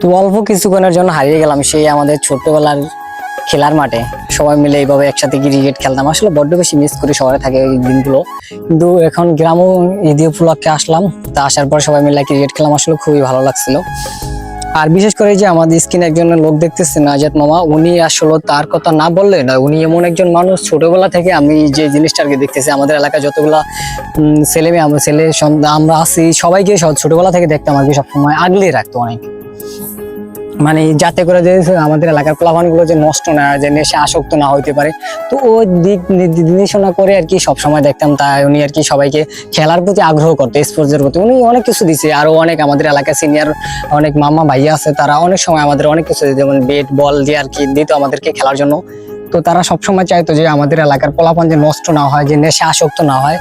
তো অল্প কিছুক্ষণের জন্য হারিয়ে গেলাম সেই আমাদের ছোটবেলার খেলার মাঠে। সবাই মিলে এইভাবে একসাথে ক্রিকেট খেলতাম। আসলে বড্ড বেশি মিস করি শহরে থাকে এই দিনগুলো। কিন্তু এখন গ্রামও ঈদ উপলক্ষে আসলাম। তা আসার পর সবাই মিলে ক্রিকেট খেলাম। আসলে খুবই ভালো লাগছিল। আর বিশেষ করে যে আমাদের স্ক্রিনে একজন লোক দেখতেছেন, নাজাত মামা, উনি আসলে তার কথা না বললে না উনি এমন একজন মানুষ। ছোটবেলা থেকে আমি যে জিনিসটা আর কি দেখতেছি, আমাদের এলাকায় যতগুলা ছেলে মেয়ে আমরা ছেলে আমরা আছি, সবাইকে সব ছোটবেলা থেকে দেখতাম আর কি সবসময়। আগলে রাখতো অনেক। মানে যাতে করে যে আমাদের এলাকার প্লাবানগুলো যে নষ্ট না যে নেশে আসক্ত না হইতে পারে। তো ও দিক নির্দেশনা করে আর কি সবসময় দেখতাম তাই উনি আর কি সবাইকে খেলার প্রতি আগ্রহ করতো স্পোর্টসের প্রতি। উনি অনেক কিছু দিছে। আরও অনেক আমাদের এলাকায় সিনিয়র অনেক মামা ভাইয়া আছে তারা অনেক সময় আমাদের অনেক কিছু দিত, যেমন বেট বল দিয়ে আর কি দিত আমাদেরকে খেলার জন্য। তো তারা সবসময় চাইতো যে আমাদের এলাকার পোলাপান যে নষ্ট না হয় যে নেশে আসক্ত না হয়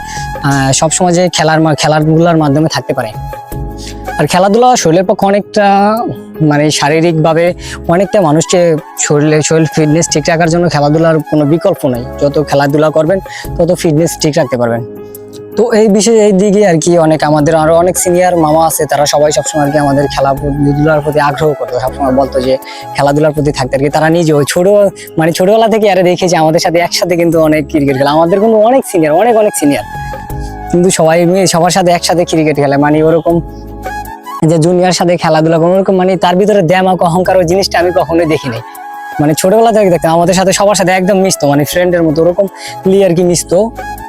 সবসময় যে খেলার খেলাধুলার মাধ্যমে থাকতে পারে। আর খেলাধুলা শরীরের পক্ষে অনেকটা মানে শারীরিকভাবে অনেকটা মানুষকে শরীরে শরীর ফিটনেস ঠিক রাখার জন্য খেলাধুলার কোনো বিকল্প নেই। যত খেলাধুলা করবেন, তত ফিটনেস ঠিক রাখতে পারবেন। তো এই বিষয়ে এই দিকে আর কি অনেক আমাদের আরও অনেক সিনিয়র মামা আছে, তারা সবাই সবসময় আর কি আমাদের খেলাধুলার প্রতি আগ্রহ করতো। সবসময় বলতো যে খেলাধুলার প্রতি থাকতে আর কি। তারা নিজেও ছোট মানে ছোটবেলা থেকে আরে দেখেছে আমাদের সাথে একসাথে কিন্তু অনেক ক্রিকেট খেলা। আমাদের কিন্তু অনেক সিনিয়র অনেক অনেক সিনিয়র কিন্তু সবাই মিলে সবার সাথে একসাথে ক্রিকেট খেলে। মানে ওরকম যে জুনিয়র সাথে খেলাধুলা কোনো রকম মানে তার ভিতরে দ্যামাক অহংকার ওই জিনিসটা আমি কখনোই দেখি নাই মানে ছোটবেলা থেকে দেখতাম, আমাদের সাথে সবার সাথে একদম মিশতো মানে ফ্রেন্ডের মতো, ওরকম ক্লিয়ার কি মিশতো।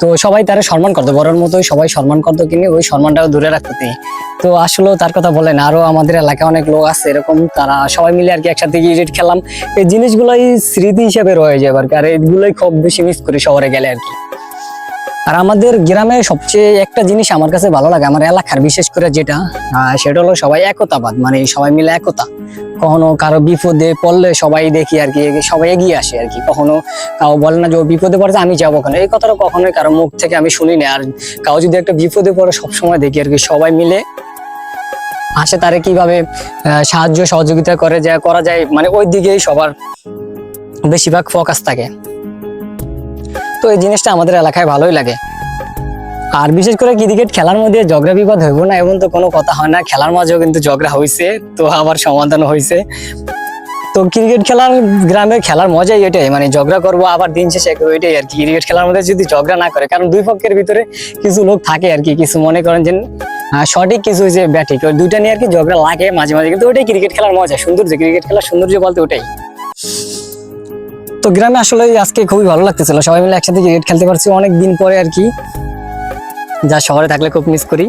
তো সবাই তারা সম্মান করতো, বড়র মতোই সবাই সম্মান করতো কিনে ওই সম্মানটাও দূরে রাখতো তিনি। তো আসলেও তার কথা বলেন আরও আমাদের এলাকায় অনেক লোক আছে, এরকম তারা সবাই মিলে আর কি একসাথে ক্রিকেট খেলাম। এই জিনিসগুলোই স্মৃতি হিসেবে রয়ে যাবে আর কি, আর এইগুলোই খুব বেশি মিস করি শহরে গেলে আর কি। আর আমাদের গ্রামে সবচেয়ে একটা জিনিস আমার কাছে ভালো লাগে, আমার এলাকার বিশেষ করে যেটা সেটা হলো সবাই একতাবাদ মানে সবাই মিলে একতা। কখনো কারও বিপদে পড়লে সবাই দেখি আর কি, সবাই এগিয়ে আসে আর কি। কখনো কাউ বলে না যে বিপদে পড়েছে, আমি যাব কেন? এই কথাটা কখনোই কারও মুখ থেকে আমি শুনি না। আর কাউ যদি একটা বিপদে পড়ে, সবসময় দেখি আর কি, সবাই মিলে আসে তারে কীভাবে সাহায্য সহযোগিতা করে, যা করা যায় মানে ওই দিকেই সবার বেশিরভাগ ফোকাস থাকে। তো এই জিনিসটা আমাদের এলাকায় ভালোই লাগে। আর বিশেষ করে ক্রিকেট খেলার মধ্যে ঝগড়া বিবাদ হইব না এমন তো কোনো কথা হয় না। খেলার মাঝেও কিন্তু ঝগড়া হয়েছে তো আবার সমাধান হয়েছে তো ক্রিকেট খেলার গ্রামে খেলার মজাই এটাই মানে ঝগড়া করব, আবার দিন শেষে ওইটাই আর কি। ক্রিকেট খেলার মধ্যে যদি ঝগড়া না করে, কারণ দুই পক্ষের ভিতরে কিছু লোক থাকে আর কি, কিছু মনে করেন যে সঠিক কিছু যে ব্যাঠিক। ওই দুইটা নিয়ে আর কি ঝগড়া লাগে মাঝে মাঝে, কিন্তু ওইটাই ক্রিকেট খেলার মজা, সৌন্দর্য। ক্রিকেট খেলার সৌন্দর্য বলতে ওটাই তো গ্রামে আসলে আজকে খুবই ভালো লাগতেছিল। সবাই মিলে একসাথে ক্রিকেট খেলতে পারছি অনেক দিন পরে আর কি। যা শহরে থাকলে খুব মিস করি।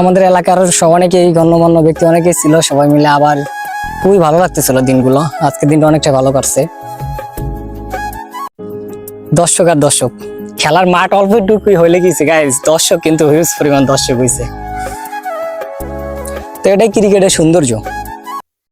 আমাদের এলাকার সব অনেকেই গণ্যমান্য ব্যক্তি অনেকেই ছিল, সবাই মিলে আবার খুবই ভালো লাগতেছিল দিনগুলো। আজকের দিনটা অনেকটা ভালো কাটছে। দর্শক আর দর্শক, খেলার মাঠ অল্প একটুকুই হইলে গেছে গাইজ দর্শক কিন্তু হিউজ পরিমাণ দর্শক হয়েছে তো এটাই ক্রিকেটের সৌন্দর্য।